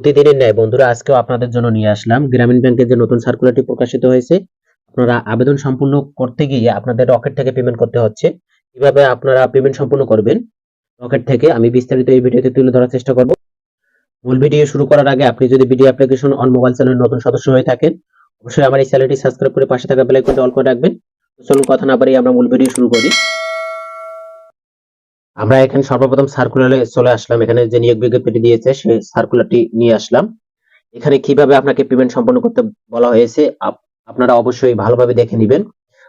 প্রতিদিনের ন্যায়। বন্ধুরা, আজকেও আপনাদের জন্য নিয়ে আসলাম গ্রামীণ ব্যাংকের যে নতুন সার্কুলারটি প্রকাশিত হয়েছে, আপনারা আবেদন সম্পূর্ণ করতে গিয়ে আপনাদের রকেট থেকে পেমেন্ট করতে হচ্ছে। কীভাবে আপনারা পেমেন্ট সম্পূর্ণ করবেন? রকেট থেকে আমি বিস্তারিত এই ভিডিওতে তুলে ধরার চেষ্টা করব। মূল ভিডিও শুরু করার আগে আপনি যদি ভিডিও অ্যাপ্লিকেশন অন মোবাইল চ্যানেলের নতুন সদস্য হয়ে থাকেন, অবশ্যই আমার এই চ্যানেলটি সাবস্ক্রাইব করে পাশে থাকা বেল আইকনটি অল করে রাখবেন। চলুন কথা না পারি আমরা মূল ভিডিও শুরু করি। আমরা এখানে সর্বপ্রথম সার্কুলারে চলে আসলাম। এখানে যে নিয়োগ বিজ্ঞপ্তি দিয়েছে, সেই সার্কুলারটি নিয়ে আসলাম। এখানে কীভাবে আপনাকে পেমেন্ট সম্পন্ন করতে বলা হয়েছে, আপ- আপনারা অবশ্যই ভালোভাবে দেখে নেবেন।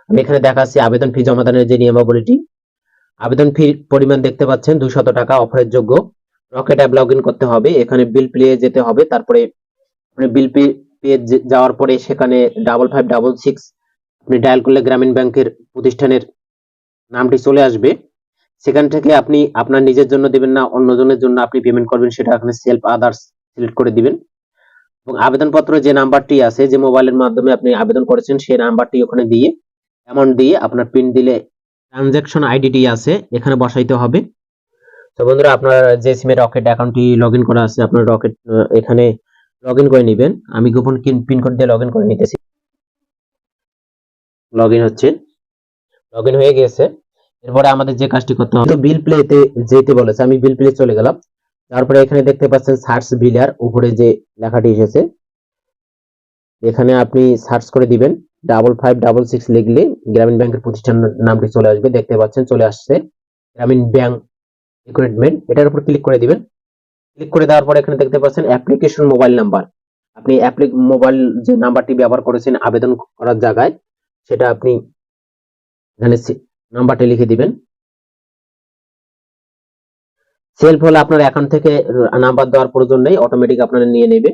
আমি এখানে দেখাচ্ছি আবেদন ফি জমাদানের যে নিয়মাবলীটি। আবেদন ফি পরিমাণ দেখতে পাচ্ছেন দুশত টাকা অফারের যোগ্য। রকেট অ্যাপ লগ করতে হবে, এখানে বিল পে যেতে হবে। তারপরে বিল পে পেয়ে যাওয়ার পরে সেখানে ডাবল ফাইভ ডাবল সিক্স আপনি ডায়াল করলে গ্রামীণ ব্যাংকের প্রতিষ্ঠানের নামটি চলে আসবে। সেখান থেকে আপনি আপনার নিজের জন্য দিবেন না, অন্যজনের জন্য আপনি পেমেন্ট করবেন, সেটা এখানে সেলফ আদার্স সিলেক্ট করে দিবেন। এবং আবেদনপত্র যে নাম্বারটি আছে, যে মোবাইলের মাধ্যমে আপনি আবেদন করেছেন, সেই নাম্বারটি ওখানে দিয়ে অ্যামাউন্ট দিয়ে আপনার পিন দিলে ট্রানজ্যাকশন আইডিটি আছে, এখানে বসাইতে হবে। তো বন্ধুরা, আপনার যে সিমের রকেট অ্যাকাউন্টটি লগ করা আছে, আপনার রকেট এখানে লগ করে নেবেন। আমি গোপন পিন কোড দিয়ে লগ করে নিতেছি। লগ হচ্ছে। লগ হয়ে গেছে। এরপরে আমাদের যে কাজটি করতে হবে, তো বিল প্লেতে যেতে বলেছে, আমি বিল প্লে চলে গেলাম। তারপরে এখানে দেখতে পাচ্ছেন সার্চ বিলার উপরে যে লেখাটি এসেছে, এখানে আপনি সার্চ করে দিবেন ডাবল ফাইভ ডাবল সিক্স লিখলে গ্রামীণ ব্যাংকের প্রতিষ্ঠান নামটি চলে আসবে, দেখতে পাচ্ছেন চলে আসছে গ্রামীণ ব্যাংক রিক্রুটমেন্ট এটার উপর ক্লিক করে দিবেন। ক্লিক করে দেওয়ার পর এখানে দেখতে পাচ্ছেন অ্যাপ্লিকেশন মোবাইল নাম্বার আপনি মোবাইল যে নাম্বারটি ব্যবহার করেছেন আবেদন করার জায়গায়, সেটা আপনি এখানে নাম্বারটি লিখে দিবেন। সেলফ হলে আপনার অ্যাকাউন্ট থেকে নাম্বার দেওয়ার প্রয়োজন নেই অটোমেটিক আপনারা নিয়ে নেবে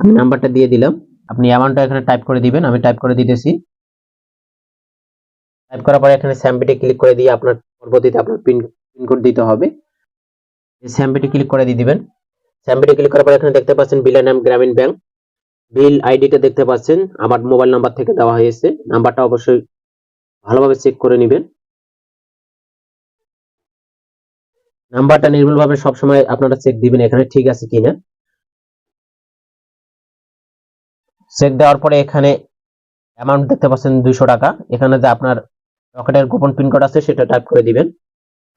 আমি নাম্বারটা দিয়ে দিলাম। আপনি অ্যামাউন্টটা এখানে টাইপ করে দিবেন, আমি টাইপ করে দিতেছি। টাইপ করার পরে এখানে স্যাম্পিটে ক্লিক করে দিয়ে আপনার পরবর্তীতে আপনার পিন পিনকোড দিতে হবে। স্যাম্পিটে ক্লিক করে দিয়ে দিবেন। স্যাম্পিটে ক্লিক করার পরে এখানে দেখতে পাচ্ছেন বিলের নাম গ্রামীণ ব্যাংক বিল আইডিটা দেখতে পাচ্ছেন, আমার মোবাইল নাম্বার থেকে দেওয়া হয়েছে। নাম্বারটা অবশ্যই ভালোভাবে চেক করে নেবেন। নাম্বারটা নির্ভুলভাবে সবসময় আপনারা চেক দিবেন এখানে ঠিক আছে কিনা। চেক দেওয়ার পরে এখানে অ্যামাউন্ট দেখতে পাচ্ছেন দুইশো টাকা। এখানে যে আপনার রকেটের গোপন পিনকোড আছে, সেটা টাইপ করে দিবেন।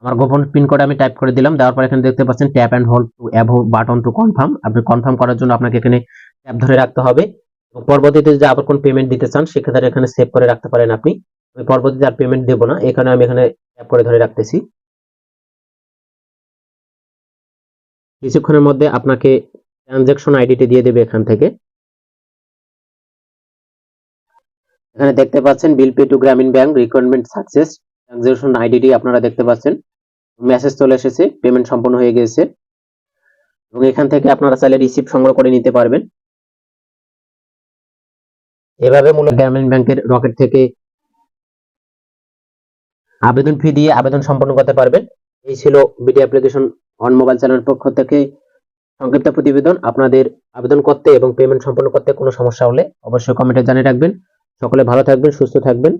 আমার গোপন পিনকোড আমি টাইপ করে দিলাম। দেওয়ার পর এখানে দেখতে পাচ্ছেন ট্যাপ অ্যান্ড হোল্ড টু অ্যাভো বাটন টু কনফার্ম আপনি কনফার্ম করার জন্য আপনাকে এখানে ট্যাপ ধরে রাখতে হবে। এবং পরবর্তীতে যদি আবার কোন পেমেন্ট দিতে চান, সেক্ষেত্রে এখানে সেভ করে রাখতে পারেন আপনি। আমি পরবর্তীতে আর পেমেন্ট দেবো না। এখানে আমি এখানে ট্যাপ করে ধরে রাখতেছি। কিছুক্ষণের মধ্যে আপনাকে ট্রানজ্যাকশন আইডিটি দিয়ে দেবে এখান থেকে। এখানে দেখতে পাচ্ছেন bill pay to Grameen Bank requirement success transaction আইডিটি আপনারা দেখতে পাচ্ছেন। মেসেজ চলে এসেছে পেমেন্ট সম্পন্ন হয়ে গেছে। এবং এখান থেকে আপনারা চাইলে রিসিপ্ট সংগ্রহ করে নিতে পারবেন। এভাবে মূলত গ্রামীণ ব্যাংকের রকেট থেকে আবেদন ফি দিয়ে আবেদন সম্পন্ন করতে পারবেন। এই ছিল BD application on mobile channel পক্ষ থেকে। সংক্ষিপ্ত প্রতিবেদন, আপনাদের আবেদন করতে এবং পেমেন্ট সম্পন্ন করতে কোনো সমস্যা হলে অবশ্যই কমেন্টে জানিয়ে রাখবেন। সকলে ভালো থাকবেন, সুস্থ থাকবেন।